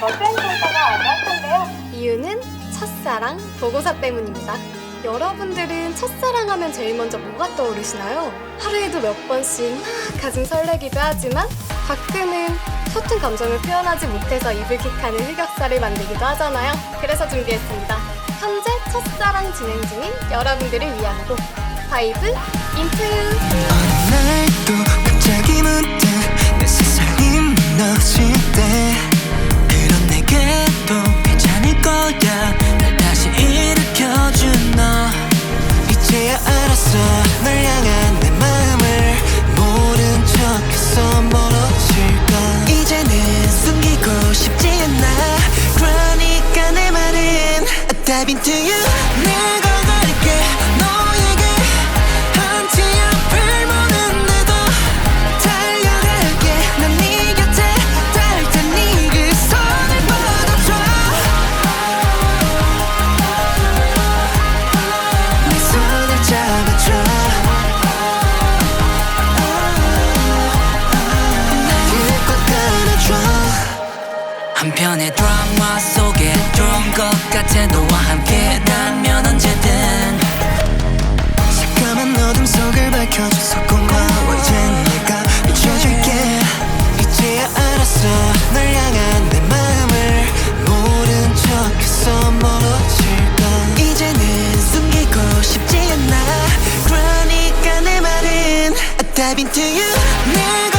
트렌드에다가 아주 핫한데요. 이유는 첫사랑 보고서 때문입니다. 여러분들은 첫사랑 하면 제일 먼저 뭐가 떠오르시나요? 하루에도 몇 번씩 막 가슴 설레기도 하지만 가끔은 서툰 감정을 표현하지 못해서 이불킥하는 흑역사를 만들기도 하잖아요. 그래서 준비했습니다. 현재 첫사랑 진행 중인 여러분들을 위한 곡 파이브 인트 알았어. 널 향한 내 마음을 모른 척해서 멀어질까? 이제는 숨기고 싶지 않아. 그러니까 내 말은 Dive into you 한편의 드라마 속에 좋은 것 같아 너와 함께라면 언제든 새까만 어둠 속을 밝혀줘서 고마워 이젠 내가 비춰줄게. 이제야 알았어. 널 향한 내 마음을 모른 척해서 멀어질까 이제는 숨기고 싶지 않아. 그러니까 내 말은 I dive into you. 내